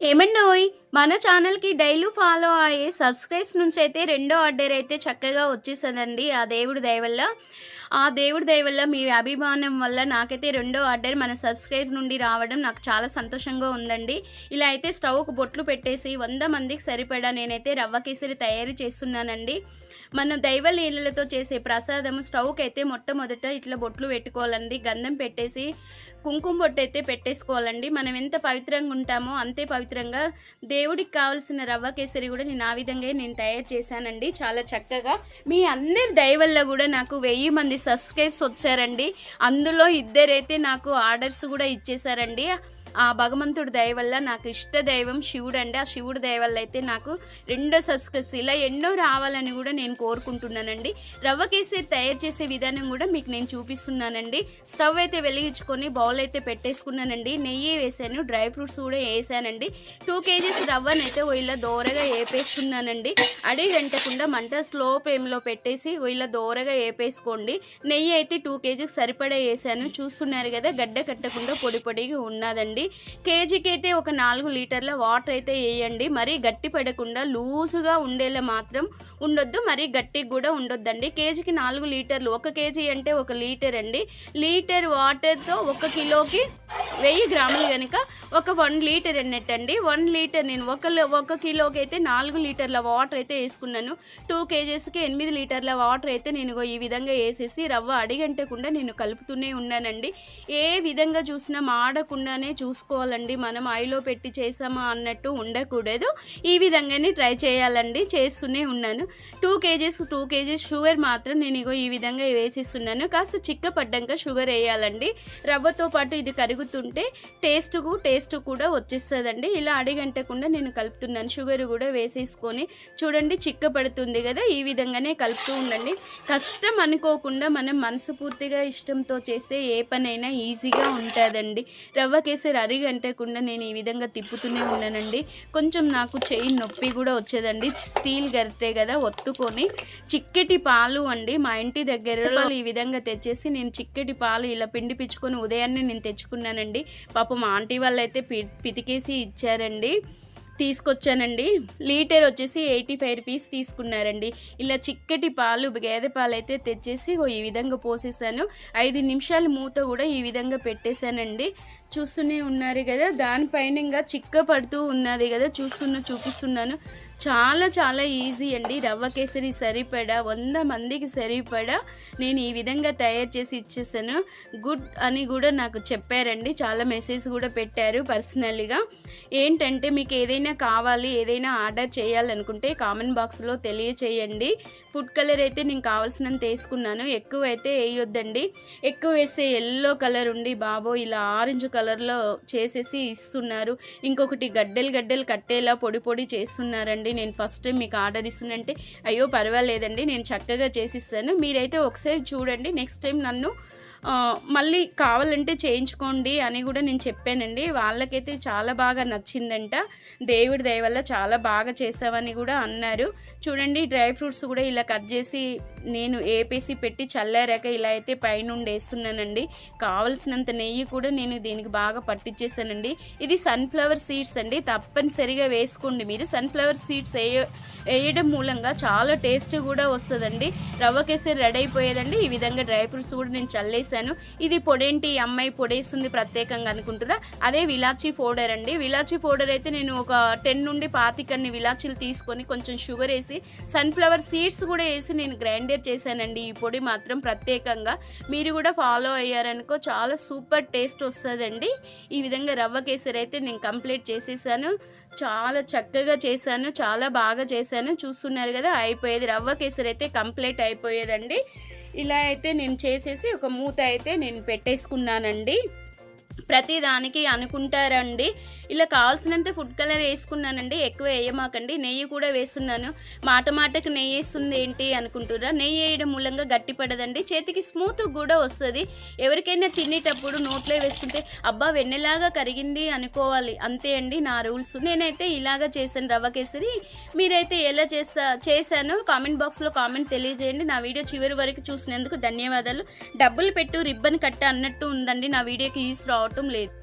ఏమండోయ్? మన ఛానల్కి డైలీ ఫాలో అయ్యే సబ్స్క్రైబ్స్ నుంచి అయితే రెండో ఆర్డర్ అయితే చక్కగా వచ్చేసదండి. ఆ దేవుడి దయవల్ల ఆ దేవుడి దయవల్ల మీ అభిమానం వల్ల నాకైతే రెండో ఆర్డర్ మన సబ్స్క్రైబ్ నుండి రావడం నాకు చాలా సంతోషంగా ఉందండి. ఇలా అయితే స్టవ్కు బొట్లు పెట్టేసి వంద మందికి సరిపడా నేనైతే రవ్వ కేసరి తయారు చేస్తున్నానండి. మనం దైవ లీలలతో చేసే ప్రసాదము స్టవ్కి అయితే మొట్టమొదట ఇట్లా బొట్లు పెట్టుకోవాలండి. గంధం పెట్టేసి కుంకుమ బొట్టు అయితే పెట్టేసుకోవాలండి. మనం ఎంత పవిత్రంగా ఉంటామో అంతే పవిత్రంగా దేవుడికి కావాల్సిన రవ్వ కేసరి కూడా నేను ఆ విధంగా నేను తయారు చేశానండి. చాలా చక్కగా. మీ అందరి దయ కూడా నాకు వెయ్యి మంది సబ్స్క్రైబ్స్ వచ్చారండి. అందులో ఇద్దరైతే నాకు ఆర్డర్స్ కూడా ఇచ్చేసారండి ఆ భగవంతుడి దయ వల్ల నాకు ఇష్ట దైవం శివుడు అండి. ఆ శివుడి దయ వల్ల అయితే నాకు రెండో సబ్స్క్రైబ్స్ ఇలా ఎన్నో రావాలని కూడా నేను కోరుకుంటున్నానండి. రవ్వ కేసరి తయారు చేసే విధానం కూడా మీకు నేను చూపిస్తున్నానండి. స్టవ్ అయితే వెలిగించుకొని బౌల్ అయితే పెట్టేసుకున్నానండి. నెయ్యి వేసాను డ్రై ఫ్రూట్స్ కూడా వేసానండి. టూ కేజీస్ రవ్వనైతే ఇలా దోరగా వేపేస్తున్నానండి అడిగి గంటకుండా మంట స్లో ఫ్లేమ్లో పెట్టేసి ఇలా దోరగా వేపేసుకోండి నెయ్యి అయితే టూ కేజీకి సరిపడా వేసాను. చూస్తున్నారు కదా గడ్డ కట్టకుండా పొడి పొడిగా ఉన్నదండి. కేజీకి అయితే ఒక నాలుగు లీటర్ల వాటర్ అయితే వేయండి. మరీ గట్టి పడకుండా లూజుగా ఉండేలా మాత్రం ఉండొద్దు. మరీ గట్టిగా కూడా ఉండొద్దండి. కేజీకి నాలుగు లీటర్లు ఒక కేజీ అంటే ఒక లీటర్ అండి. లీటర్ వాటర్తో ఒక కిలోకి వెయ్యి గ్రాములు కనుక ఒక వన్ లీటర్ అన్నట్టండి వన్ లీటర్ నేను ఒక ఒక కిలోకి అయితే నాలుగు లీటర్ల వాటర్ అయితే వేసుకున్నాను. టూ కేజెస్కి ఎనిమిది లీటర్ల వాటర్ అయితే నేను ఈ విధంగా వేసేసి రవ్వ అడిగంటకుండా నేను కలుపుతూనే ఉన్నానండి. ఏ విధంగా చూసినా మాడకుండానే చూసుకోవాలండి. మనం ఆయిలో పెట్టి చేసామా అన్నట్టు ఉండకూడదు. ఈ విధంగానే ట్రై చేయాలండి. చేస్తూనే ఉన్నాను. Two kgs two kgs sugar మాత్రం నేను ఇగో ఈ విధంగా వేసిస్తున్నాను. కాస్త చిక్క పడ్డాక షుగర్ వేయాలండి. రవ్వతో పాటు ఇది కరుగుతుంటే టేస్ట్కు టేస్ట్ కూడా వచ్చేస్తుందండి. ఇలా అడిగంటకుండా నేను కలుపుతున్నాను. షుగర్ కూడా వేసేసుకొని చూడండి చిక్క పడుతుంది కదా. ఈ విధంగానే కలుపుతూ ఉండండి. కష్టం అనుకోకుండా మనం మనసు పూర్తిగా ఇష్టంతో చేసే ఏ పనైనా ఈజీగా ఉంటుందండి. రవ్వ కేసరి అరిగంటకుండా నేను ఈ విధంగా తిప్పుతూనే ఉన్నానండి. కొంచెం నాకు చెయ్యి నొప్పి కూడా వచ్చేదండి. స్టీల్ గరిటే కదా ఒత్తుకొని చిక్కటి పాలు అండి. మా ఇంటి దగ్గర వాళ్ళు ఈ విధంగా తెచ్చేసి నేను చిక్కటి పాలు ఇలా పిండి పిచ్చుకొని ఉదయాన్నే నేను తెచ్చుకున్నానండి. పాపం మా ఆంటీ వాళ్ళు అయితే పి పితికేసి ఇచ్చారండి. తీసుకొచ్చానండి. లీటర్ వచ్చేసి ఎయిటీ ఫైవ్ రూపీస్ తీసుకున్నారండి. ఇలా చిక్కటి పాలు గేదె పాలు అయితే తెచ్చేసి ఈ విధంగా పోసేసాను. ఐదు నిమిషాలు మూత కూడా ఈ విధంగా పెట్టేశానండి. చూస్తూనే ఉన్నారు కదా దానిపైన ఇంకా చిక్క పడుతూ ఉన్నది కదా చూస్తున్న చూపిస్తున్నాను. చాలా చాలా ఈజీ అండి. రవ్వ కేసరి సరిపడా వంద మందికి సరిపడా నేను ఈ విధంగా తయారు చేసి ఇచ్చేసాను. గుడ్ అని కూడా నాకు చెప్పారండి. చాలా మెసేజ్ కూడా పెట్టారు పర్సనల్గా ఏంటంటే మీకు ఏదైనా కావాలి ఏదైనా ఆర్డర్ చేయాలనుకుంటే కామెంట్ బాక్స్లో తెలియచేయండి. ఫుడ్ కలర్ అయితే నేను కావాల్సినంత వేసుకున్నాను. ఎక్కువ అయితే వేయొద్దండి. ఎక్కువ వేసే ఎల్లో కలర్ ఉండి బాబో ఇలా ఆరెంజ్ కలర్లో చేసేసి ఇస్తున్నారు. ఇంకొకటి గడ్డలు గడ్డలు కట్టేలా పొడి పొడి చేస్తున్నారండి. నేను ఫస్ట్ టైం మీకు ఆర్డర్ ఇస్తుందంటే అయ్యో పర్వాలేదండి నేను చక్కగా చేసిస్తాను. మీరైతే ఒకసారి చూడండి నెక్స్ట్ టైం నన్ను మళ్ళీ కావాలంటే చేయించుకోండి అని కూడా నేను చెప్పానండి. వాళ్ళకైతే చాలా బాగా నచ్చిందంట. దేవుడి దయ వల్ల చాలా బాగా చేసావని కూడా అన్నారు. చూడండి డ్రై ఫ్రూట్స్ కూడా ఇలా కట్ చేసి నేను ఏపేసి పెట్టి చల్లారాక ఇలా అయితే పైనుండి వేస్తున్నానండి. కావలసినంత నెయ్యి కూడా నేను దీనికి బాగా పట్టించేసానండి ఇది సన్ఫ్లవర్ సీడ్స్ అండి. తప్పనిసరిగా వేసుకోండి మీరు. సన్ఫ్లవర్ సీడ్స్ వేయ వేయడం మూలంగా చాలా టేస్ట్ కూడా వస్తుందండి. రవ్వ కేసరి రెడీ అయిపోయేదండి. ఈ విధంగా డ్రై ఫ్రూట్స్ కూడా నేను చేశాను. ఇది పొడేంటి? అమ్మాయి పొడేస్తుంది ప్రత్యేకంగా అనుకుంటున్నా అదే విలాచీ పౌడర్ అండి. విలాచీ పౌడర్ అయితే నేను ఒక టెన్ నుండి పాతికన్ని విలాచీలు తీసుకొని కొంచెం షుగర్ వేసి సన్ఫ్లవర్ సీడ్స్ కూడా వేసి నేను గ్రైండర్ చేశానండి. ఈ పొడి మాత్రం ప్రత్యేకంగా. మీరు కూడా ఫాలో అయ్యారనుకో చాలా సూపర్ టేస్ట్ వస్తుందండి. ఈ విధంగా రవ్వ కేసరి అయితే నేను కంప్లీట్ చేసేసాను. చాలా చక్కగా చేశాను. చాలా బాగా చేశాను. చూస్తున్నారు కదా అయిపోయేది. రవ్వ కేసరి అయితే కంప్లీట్ అయిపోయేదండి. ఇలా అయితే నేను చేసేసి ఒక మూత అయితే నేను పెట్టేసుకున్నానండి. ప్రతి దానికి అనుకుంటారండి. ఇలా కావాల్సినంత ఫుడ్ కలర్ వేసుకున్నానండి. ఎక్కువ వేయమాకండి. నెయ్యి కూడా వేస్తున్నాను. మాట మాటకు నెయ్యి వేస్తుంది ఏంటి అనుకుంటురా నెయ్యి వేయడం మూలంగా గట్టి పడదండి. చేతికి స్మూత్ కూడా వస్తుంది. ఎవరికైనా తినేటప్పుడు నోట్లో వేసుకుంటే అబ్బా వెన్నెలాగా కరిగింది అనుకోవాలి. అంతే అండి నా రూల్స్. నేనైతే ఇలాగా చేశాను. రవ్వ కేసరి. మీరైతే ఎలా చేస్తా చేశానో కామెంట్ బాక్స్లో కామెంట్ తెలియజేయండి. నా వీడియో చివరి వరకు చూసినందుకు ధన్యవాదాలు. డబ్బులు పెట్టు రిబ్బన్ కట్ట అన్నట్టు ఉందండి. నా వీడియోకి యూస్ రావటం tum lên